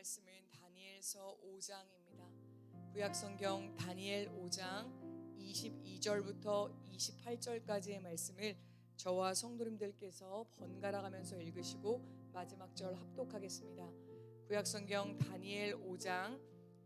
말씀은 다니엘서 5장입니다. 구약 성경 다니엘 5장 22절부터 28절까지의 말씀을 저와 성도님들께서 번갈아 가면서 읽으시고 마지막 절 합독하겠습니다. 구약 성경 다니엘 5장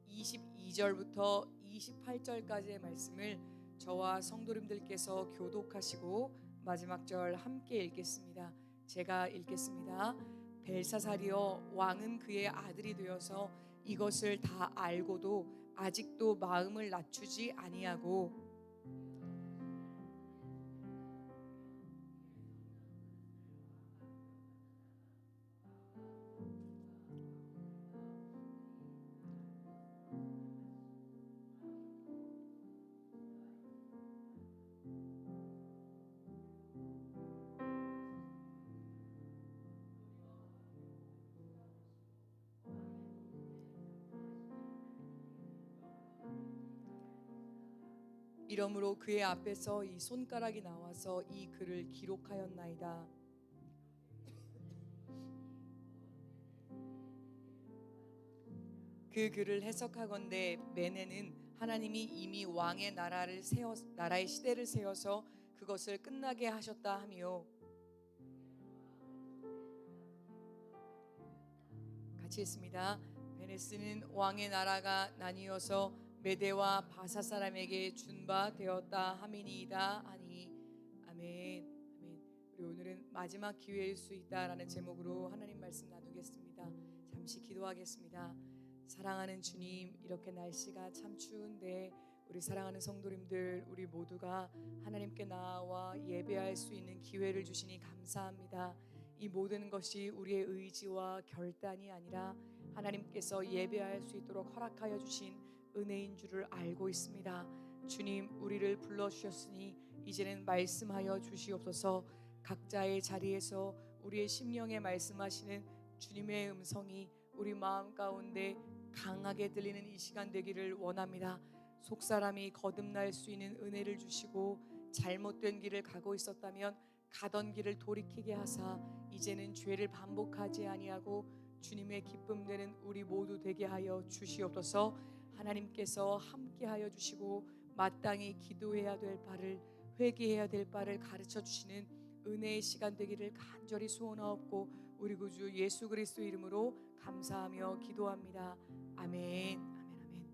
22절부터 28절까지의 말씀을 저와 성도님들께서 교독하시고 마지막 절 함께 읽겠습니다. 제가 읽겠습니다. 벨사살이여 왕은 그의 아들이 되어서 이것을 다 알고도 아직도 마음을 낮추지 아니하고 이러므로 그의 앞에서 이 손가락이 나와서 이 글을 기록하였나이다. 그 글을 해석하건대 메네는 하나님이 이미 왕의 나라를 세워 나라의 시대를 세워서 그것을 끝나게 하셨다 하며 같이 했습니다. 베네스는 왕의 나라가 나뉘어서 메대와 바사 사람에게 준 바 되었다 하미니이다. 하니 아멘 아멘. 우리 오늘은 마지막 기회일 수 있다라는 제목으로 하나님 말씀 나누겠습니다. 잠시 기도하겠습니다. 사랑하는 주님 이렇게 날씨가 참 추운데 우리 사랑하는 성도님들 우리 모두가 하나님께 나와 예배할 수 있는 기회를 주시니 감사합니다. 이 모든 것이 우리의 의지와 결단이 아니라 하나님께서 예배할 수 있도록 허락하여 주신 은혜인 줄을 알고 있습니다. 주님, 우리를 불러 주셨으니 이제는 말씀하여 주시옵소서. 각자의 자리에서 우리의 심령에 말씀하시는 주님의 음성이 우리 마음 가운데 강하게 들리는 이 시간 되기를 원합니다. 속 사람이 거듭날 수 있는 은혜를 주시고 잘못된 길을 가고 있었다면 가던 길을 돌이키게 하사 이제는 죄를 반복하지 아니하고 주님의 기쁨 되는 우리 모두 되게 하여 주시옵소서. 하나님께서 함께하여 주시고 마땅히 기도해야 될 바를 회개해야 될 바를 가르쳐 주시는 은혜의 시간 되기를 간절히 소원하옵고 우리 구주 예수 그리스도 이름으로 감사하며 기도합니다. 아멘. 아멘.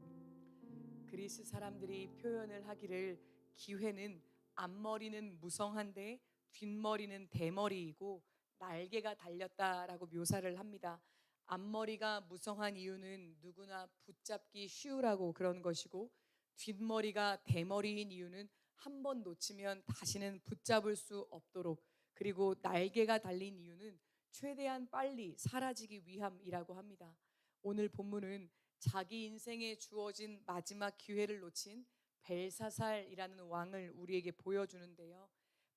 아멘. 그리스 사람들이 표현을 하기를 기회는 앞머리는 무성한데 뒷머리는 대머리이고 날개가 달렸다라고 묘사를 합니다. 앞머리가 무성한 이유는 누구나 붙잡기 쉬우라고 그런 것이고 뒷머리가 대머리인 이유는 한 번 놓치면 다시는 붙잡을 수 없도록 그리고 날개가 달린 이유는 최대한 빨리 사라지기 위함이라고 합니다. 오늘 본문은 자기 인생에 주어진 마지막 기회를 놓친 벨사살이라는 왕을 우리에게 보여주는데요.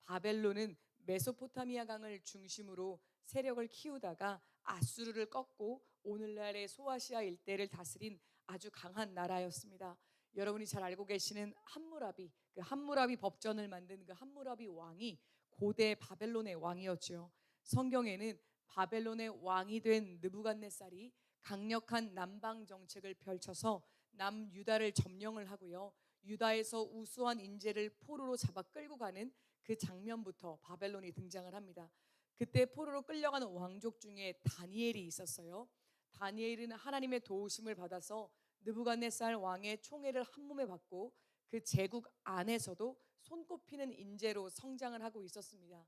바벨론은 메소포타미아 강을 중심으로 세력을 키우다가 아수르를 꺾고 오늘날의 소아시아 일대를 다스린 아주 강한 나라였습니다. 여러분이 잘 알고 계시는 함무라비, 그 함무라비 법전을 만든 그 함무라비 왕이 고대 바벨론의 왕이었죠. 성경에는 바벨론의 왕이 된 느부갓네살이 강력한 남방 정책을 펼쳐서 남유다를 점령을 하고요. 유다에서 우수한 인재를 포로로 잡아 끌고 가는 그 장면부터 바벨론이 등장을 합니다. 그때 포로로 끌려가는 왕족 중에 다니엘이 있었어요. 다니엘은 하나님의 도우심을 받아서 느부갓네살 왕의 총애를 한 몸에 받고 그 제국 안에서도 손꼽히는 인재로 성장을 하고 있었습니다.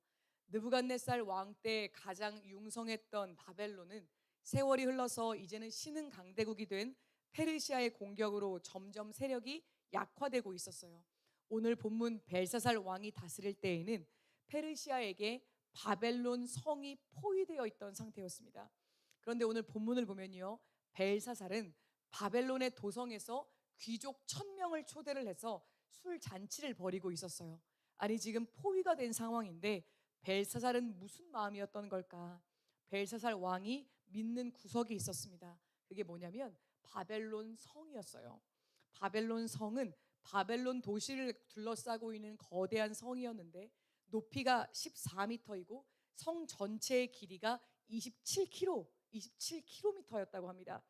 느부갓네살 왕 때 가장 융성했던 바벨론은 세월이 흘러서 이제는 신흥 강대국이 된 페르시아의 공격으로 점점 세력이 약화되고 있었어요. 오늘 본문 벨사살 왕이 다스릴 때에는 페르시아에게 바벨론 성이 포위되어 있던 상태였습니다. 그런데 오늘 본문을 보면요. 벨사살은 바벨론의 도성에서 귀족 천명을 초대를 해서 술 잔치를 벌이고 있었어요. 아니 지금 포위가 된 상황인데 벨사살은 무슨 마음이었던 걸까? 벨사살 왕이 믿는 구석이 있었습니다. 그게 뭐냐면 바벨론 성이었어요. 바벨론 성은 바벨론 도시를 둘러싸고 있는 거대한 성이었는데 높이가 14m이고 성 전체의 길이가 27km 27km였다고 합니다.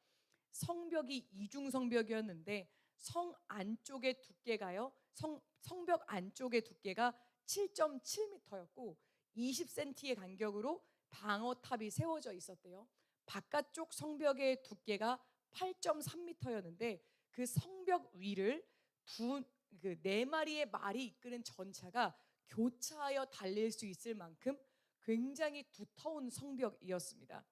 성벽이 이중 성벽이었는데 성 안쪽의 두께가요. 성 성벽 안쪽의 두께가 7.7m였고 20cm의 간격으로 방어탑이 세워져 있었대요. 바깥쪽 성벽의 두께가 8.3m였는데 그 성벽 위를 두 그 네 마리의 말이 이끄는 전차가 교차하여 달릴 수 있을 만큼 굉장히 두터운 성벽이었습니다.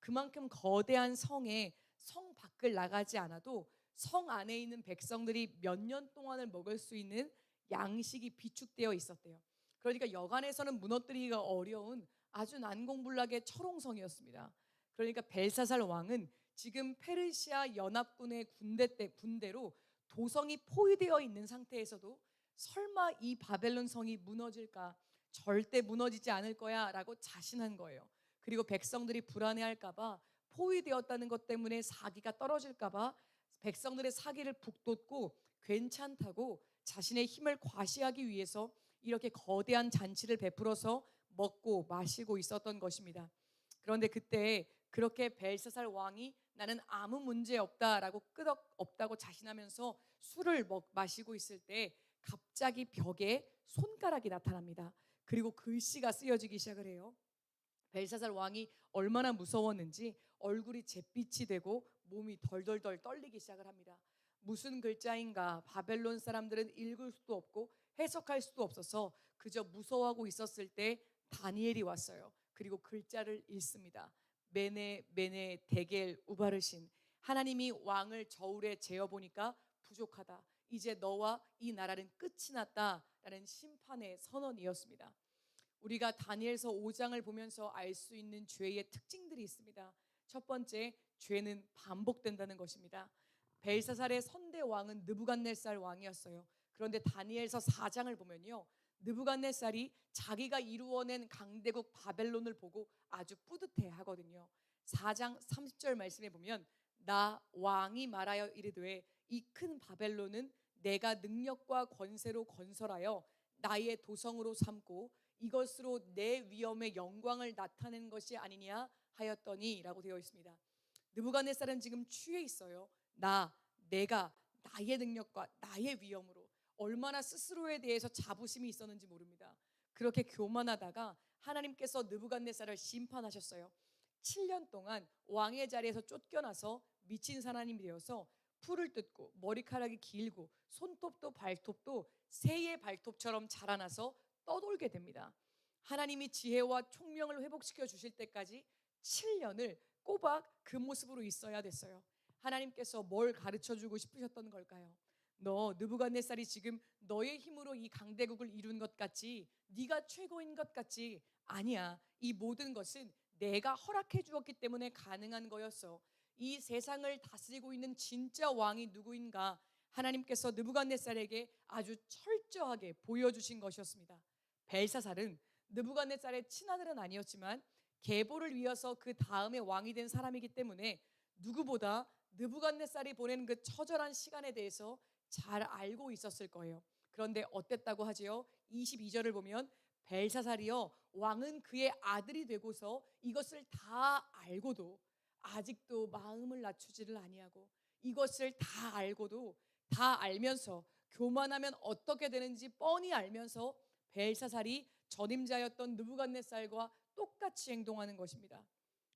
그만큼 거대한 성에 성 밖을 나가지 않아도 성 안에 있는 백성들이 몇 년 동안을 먹을 수 있는 양식이 비축되어 있었대요. 그러니까 여간에서는 무너뜨리기가 어려운 아주 난공불락의 철옹성이었습니다. 그러니까 벨사살 왕은 지금 페르시아 연합군의 군대 때 군대로 도성이 포위되어 있는 상태에서도 설마 이 바벨론 성이 무너질까? 절대 무너지지 않을 거야 라고 자신한 거예요. 그리고 백성들이 불안해할까봐 포위되었다는 것 때문에 사기가 떨어질까봐 백성들의 사기를 북돋고 괜찮다고 자신의 힘을 과시하기 위해서 이렇게 거대한 잔치를 베풀어서 먹고 마시고 있었던 것입니다. 그런데 그때 그렇게 벨사살 왕이 나는 아무 문제 없다라고 끄덕 없다고 자신하면서 술을 먹 마시고 있을 때 갑자기 벽에 손가락이 나타납니다. 그리고 글씨가 쓰여지기 시작을 해요. 벨사살 왕이 얼마나 무서웠는지 얼굴이 잿빛이 되고 몸이 덜덜덜 떨리기 시작을 합니다. 무슨 글자인가 바벨론 사람들은 읽을 수도 없고 해석할 수도 없어서 그저 무서워하고 있었을 때 다니엘이 왔어요. 그리고 글자를 읽습니다. 메네 메네 데겔 우바르신 하나님이 왕을 저울에 재어 보니까 부족하다. 이제 너와 이 나라는 끝이 났다라는 심판의 선언이었습니다. 우리가 다니엘서 5장을 보면서 알 수 있는 죄의 특징들이 있습니다. 첫 번째, 죄는 반복된다는 것입니다. 벨사살의 선대 왕은 느부갓네살 왕이었어요. 그런데 다니엘서 4장을 보면요. 느부갓네살이 자기가 이루어낸 강대국 바벨론을 보고 아주 뿌듯해 하거든요. 4장 30절 말씀에 보면 나 왕이 말하여 이르되 이 큰 바벨론은 내가 능력과 권세로 건설하여 나의 도성으로 삼고 이것으로 내 위엄의 영광을 나타낸 것이 아니냐 하였더니라고 되어 있습니다. 느부갓네살은 지금 취해 있어요. 나 내가 나의 능력과 나의 위엄으로 얼마나 스스로에 대해서 자부심이 있었는지 모릅니다. 그렇게 교만하다가 하나님께서 느부갓네살을 심판하셨어요. 7년 동안 왕의 자리에서 쫓겨나서 미친 사람이 되어서 풀을 뜯고 머리카락이 길고 손톱도 발톱도 새의 발톱처럼 자라나서 떠돌게 됩니다. 하나님이 지혜와 총명을 회복시켜 주실 때까지 7년을 꼬박 그 모습으로 있어야 됐어요. 하나님께서 뭘 가르쳐 주고 싶으셨던 걸까요? 너 느부갓네살이 지금 너의 힘으로 이 강대국을 이룬 것 같지 네가 최고인 것 같지 아니야. 이 모든 것은 내가 허락해 주었기 때문에 가능한 거였어. 이 세상을 다스리고 있는 진짜 왕이 누구인가? 하나님께서 느부갓네살에게 아주 철저하게 보여주신 것이었습니다. 벨사살은 느부갓네살의 친아들은 아니었지만 계보를 위해서 그 다음에 왕이 된 사람이기 때문에 누구보다 느부갓네살이 보낸 그 처절한 시간에 대해서 잘 알고 있었을 거예요. 그런데 어땠다고 하지요? 22절을 보면 벨사살이여 왕은 그의 아들이 되고서 이것을 다 알고도 아직도 마음을 낮추지를 아니하고 이것을 다 알고도 다 알면서 교만하면 어떻게 되는지 뻔히 알면서 벨사살이 전임자였던 느부갓네살과 똑같이 행동하는 것입니다.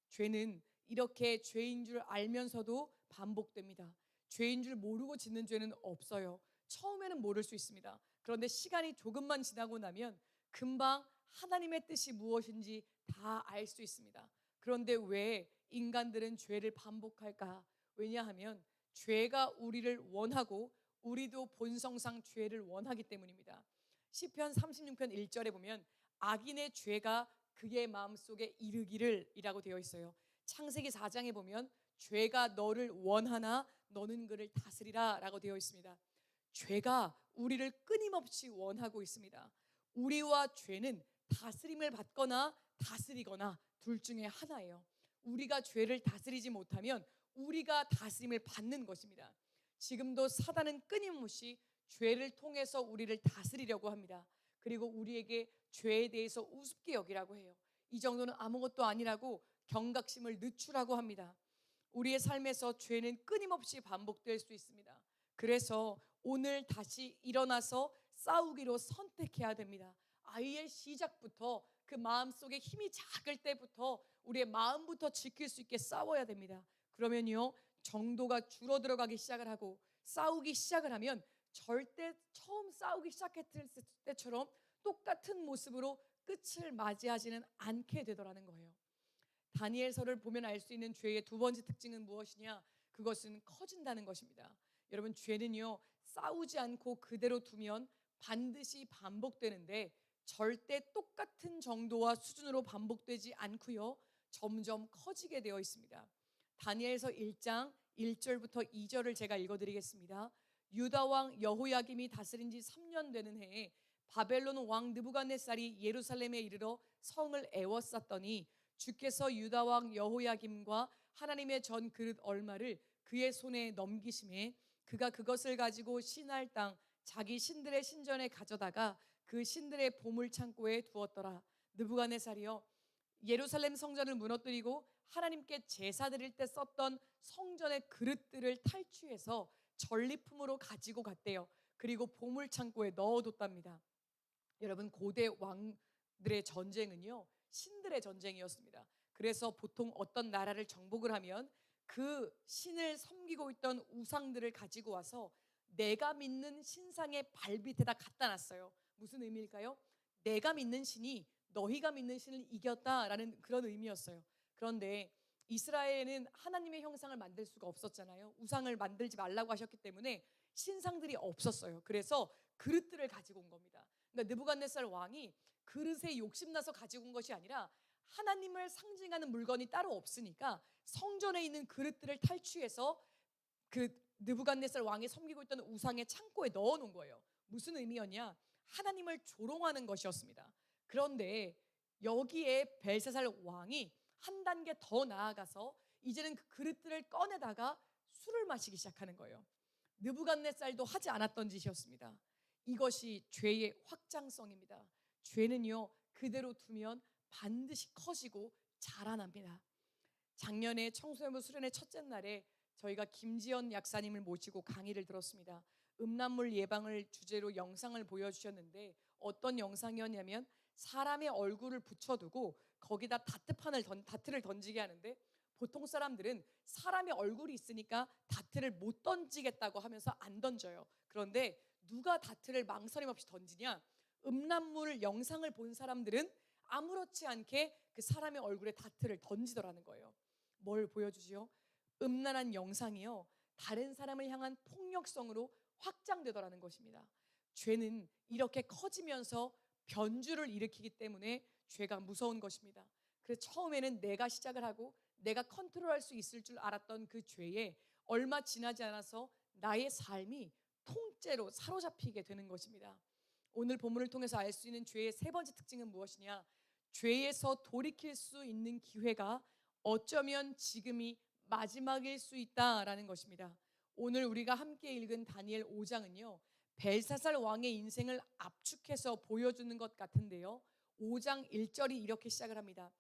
죄는 이렇게 죄인 줄 알면서도 반복됩니다. 죄인 줄 모르고 짓는 죄는 없어요. 처음에는 모를 수 있습니다. 그런데 시간이 조금만 지나고 나면 금방 하나님의 뜻이 무엇인지 다 알 수 있습니다. 그런데 왜 인간들은 죄를 반복할까? 왜냐하면 죄가 우리를 원하고 우리도 본성상 죄를 원하기 때문입니다. 시편 36편 1절에 보면 악인의 죄가 그의 마음속에 이르기를 이라고 되어 있어요. 창세기 4장에 보면 죄가 너를 원하나 너는 그를 다스리라 라고 되어 있습니다. 죄가 우리를 끊임없이 원하고 있습니다. 우리와 죄는 다스림을 받거나 다스리거나 둘 중에 하나예요. 우리가 죄를 다스리지 못하면 우리가 다스림을 받는 것입니다. 지금도 사단은 끊임없이 죄를 통해서 우리를 다스리려고 합니다. 그리고 우리에게 죄에 대해서 우습게 여기라고 해요. 이 정도는 아무것도 아니라고 경각심을 늦추라고 합니다. 우리의 삶에서 죄는 끊임없이 반복될 수 있습니다. 그래서 오늘 다시 일어나서 싸우기로 선택해야 됩니다. 아이의 시작부터 그 마음속에 힘이 작을 때부터 우리의 마음부터 지킬 수 있게 싸워야 됩니다. 그러면요 정도가 줄어들어가기 시작을 하고 싸우기 시작을 하면 절대 처음 싸우기 시작했을 때처럼 똑같은 모습으로 끝을 맞이하지는 않게 되더라는 거예요. 다니엘서를 보면 알 수 있는 죄의 두 번째 특징은 무엇이냐? 그것은 커진다는 것입니다. 여러분 죄는요 싸우지 않고 그대로 두면 반드시 반복되는데 절대 똑같은 정도와 수준으로 반복되지 않고요 점점 커지게 되어 있습니다. 다니엘서 1장 1절부터 2절을 제가 읽어드리겠습니다. 유다 왕 여호야김이 다스린 지 3년 되는 해에 바벨론 왕 느부갓네살이 예루살렘에 이르러 성을 애워쌌더니 주께서 유다 왕 여호야김과 하나님의 전 그릇 얼마를 그의 손에 넘기심에 그가 그것을 가지고 신할 땅 자기 신들의 신전에 가져다가 그 신들의 보물 창고에 두었더라. 느부갓네살이여 예루살렘 성전을 무너뜨리고 하나님께 제사 드릴 때 썼던 성전의 그릇들을 탈취해서 전리품으로 가지고 갔대요. 그리고 보물 창고에 넣어뒀답니다. 여러분 고대 왕들의 전쟁은요 신들의 전쟁이었습니다. 그래서 보통 어떤 나라를 정복을 하면 그 신을 섬기고 있던 우상들을 가지고 와서 내가 믿는 신상의 발밑에다 갖다 놨어요. 무슨 의미일까요? 내가 믿는 신이 너희가 믿는 신을 이겼다라는 그런 의미였어요. 그런데 이스라엘은 하나님의 형상을 만들 수가 없었잖아요. 우상을 만들지 말라고 하셨기 때문에 신상들이 없었어요. 그래서 그릇들을 가지고 온 겁니다. 그러니까 느부갓네살 왕이 그릇에 욕심나서 가지고 온 것이 아니라 하나님을 상징하는 물건이 따로 없으니까 성전에 있는 그릇들을 탈취해서 그 느부갓네살 왕이 섬기고 있던 우상의 창고에 넣어 놓은 거예요. 무슨 의미였냐? 하나님을 조롱하는 것이었습니다. 그런데 여기에 벨사살 왕이 한 단계 더 나아가서 이제는 그 그릇들을 꺼내다가 술을 마시기 시작하는 거예요. 느부갓네살도 하지 않았던 짓이었습니다. 이것이 죄의 확장성입니다. 죄는요 그대로 두면 반드시 커지고 자라납니다. 작년에 청소년부 수련회 첫째 날에 저희가 김지연 약사님을 모시고 강의를 들었습니다. 음란물 예방을 주제로 영상을 보여주셨는데 어떤 영상이었냐면 사람의 얼굴을 붙여두고 거기다 다트판을 던, 다트를 던지게 하는데 보통 사람들은 사람의 얼굴이 있으니까 다트를 못 던지겠다고 하면서 안 던져요. 그런데 누가 다트를 망설임 없이 던지냐? 음란물 영상을 본 사람들은 아무렇지 않게 그 사람의 얼굴에 다트를 던지더라는 거예요. 뭘 보여주지요? 음란한 영상이요. 다른 사람을 향한 폭력성으로 확장되더라는 것입니다. 죄는 이렇게 커지면서 변주를 일으키기 때문에 죄가 무서운 것입니다. 그래서 처음에는 내가 시작을 하고 내가 컨트롤할 수 있을 줄 알았던 그 죄에 얼마 지나지 않아서 나의 삶이 통째로 사로잡히게 되는 것입니다. 오늘 본문을 통해서 알 수 있는 죄의 세 번째 특징은 무엇이냐? 죄에서 돌이킬 수 있는 기회가 어쩌면 지금이 마지막일 수 있다라는 것입니다. 오늘 우리가 함께 읽은 다니엘 5장은요. 벨사살 왕의 인생을 압축해서 보여주는 것 같은데요. 5장 1절이 이렇게 시작을 합니다.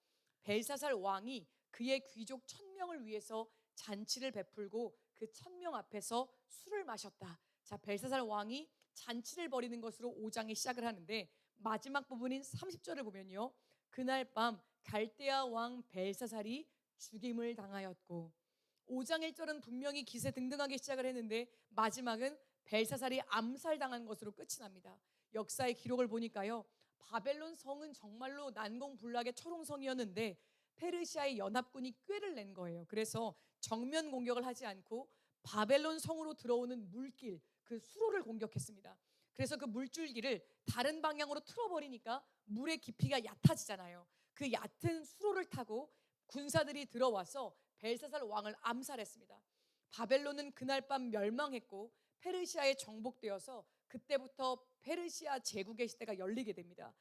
벨사살 왕이 그의 귀족 천명을 위해서 잔치를 베풀고 그 천명 앞에서 술을 마셨다. 자, 벨사살 왕이 잔치를 벌이는 것으로 5장이 시작을 하는데 마지막 부분인 30절을 보면요. 그날 밤 갈대아 왕 벨사살이 죽임을 당하였고 5장 1절은 분명히 기세 등등하게 시작을 했는데 마지막은 벨사살이 암살당한 것으로 끝이 납니다. 역사의 기록을 보니까요. 바벨론 성은 정말로 난공불락의 철옹성이었는데 페르시아의 연합군이 꾀를 낸 거예요. 그래서 정면 공격을 하지 않고 바벨론 성으로 들어오는 물길, 그 수로를 공격했습니다. 그래서 그 물줄기를 다른 방향으로 틀어버리니까 물의 깊이가 얕아지잖아요. 그 얕은 수로를 타고 군사들이 들어와서 벨사살 왕을 암살했습니다. 바벨론은 그날 밤 멸망했고 페르시아에 정복되어서 그때부터 페르시아 제국의 시대가 열리게 됩니다.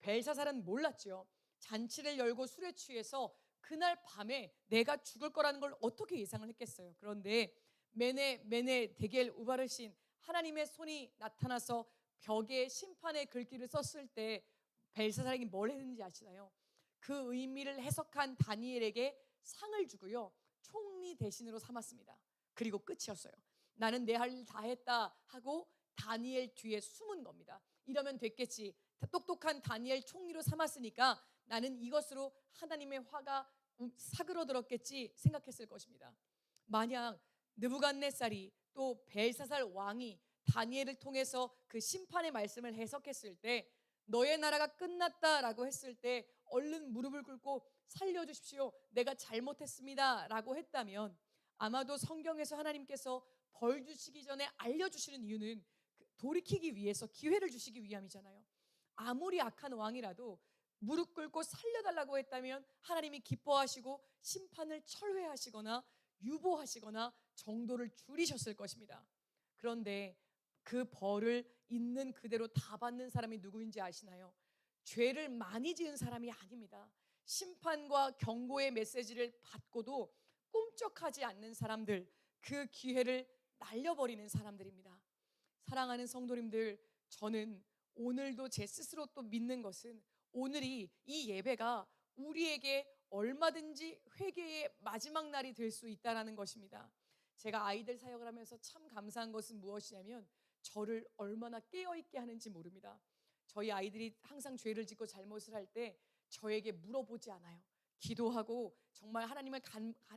벨사살은 몰랐죠. 잔치를 열고 술에 취해서 그날 밤에 내가 죽을 거라는 걸 어떻게 예상을 했겠어요. 그런데 메네 메네 데겔 우바르신 하나님의 손이 나타나서 벽에 심판의 글귀를 썼을 때 벨사살에게 뭘 했는지 아시나요? 그 의미를 해석한 다니엘에게 상을 주고요. 총리 대신으로 삼았습니다. 그리고 끝이었어요. 나는 내 할 일 다 했다 하고 다니엘 뒤에 숨은 겁니다. 이러면 됐겠지. 똑똑한 다니엘 총리로 삼았으니까 나는 이것으로 하나님의 화가 음, 사그러들었겠지 생각했을 것입니다. 만약 느부갓네살이 또 벨사살 왕이 다니엘을 통해서 그 심판의 말씀을 해석했을 때 너의 나라가 끝났다라고 했을 때 얼른 무릎을 꿇고 살려주십시오. 내가 잘못했습니다라고 했다면 아마도 성경에서 하나님께서 벌 주시기 전에 알려주시는 이유는 그 돌이키기 위해서 기회를 주시기 위함이잖아요. 아무리 악한 왕이라도 무릎 꿇고 살려달라고 했다면 하나님이 기뻐하시고 심판을 철회하시거나 유보하시거나 정도를 줄이셨을 것입니다. 그런데 그 벌을 있는 그대로 다 받는 사람이 누구인지 아시나요? 죄를 많이 지은 사람이 아닙니다. 심판과 경고의 메시지를 받고도 꿈쩍하지 않는 사람들, 그 기회를 날려버리는 사람들입니다. 사랑하는 성도님들, 저는 오늘도 제 스스로 또 믿는 것은 오늘이 이 예배가 우리에게 얼마든지 회개의 마지막 날이 될 수 있다라는 것입니다. 제가 아이들 사역을 하면서 참 감사한 것은 무엇이냐면 저를 얼마나 깨어 있게 하는지 모릅니다. 저희 아이들이 항상 죄를 짓고 잘못을 할 때 저에게 물어보지 않아요. 기도하고 정말 하나님을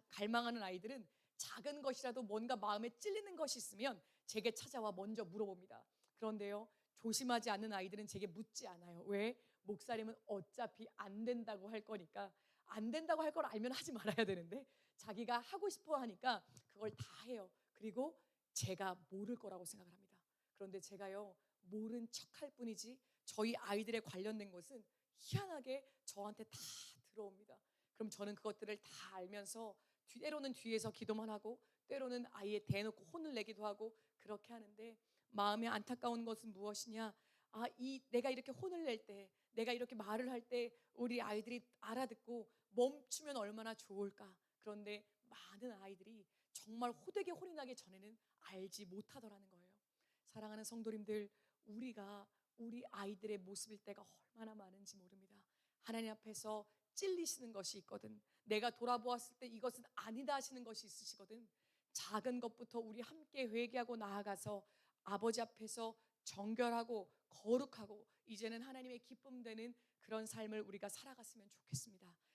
갈망하는 아이들은 작은 것이라도 뭔가 마음에 찔리는 것이 있으면 제게 찾아와 먼저 물어봅니다. 그런데요, 조심하지 않는 아이들은 제게 묻지 않아요. 왜? 목사님은 어차피 안 된다고 할 거니까 안 된다고 할 걸 알면 하지 말아야 되는데 자기가 하고 싶어 하니까 그걸 다 해요. 그리고 제가 모를 거라고 생각을 합니다. 그런데 제가요 모른 척할 뿐이지 저희 아이들에 관련된 것은 희한하게 저한테 다 들어옵니다. 그럼 저는 그것들을 다 알면서 뒤- 때로는 뒤에서 기도만 하고 때로는 아예 대놓고 혼을 내기도 하고 그렇게 하는데 마음에 안타까운 것은 무엇이냐? 아, 이 내가 이렇게 혼을 낼 때, 내가 이렇게 말을 할 때 우리 아이들이 알아듣고 멈추면 얼마나 좋을까? 그런데 많은 아이들이 정말 호되게 혼이 나기 전에는 알지 못하더라는 거예요. 사랑하는 성도님들, 우리가 우리 아이들의 모습일 때가 얼마나 많은지 모릅니다. 하나님 앞에서 찔리시는 것이 있거든. 내가 돌아보았을 때 이것은 아니다 하시는 것이 있으시거든. 작은 것부터 우리 함께 회개하고 나아가서 아버지 앞에서 정결하고 거룩하고 이제는 하나님의 기쁨 되는 그런 삶을 우리가 살아갔으면 좋겠습니다.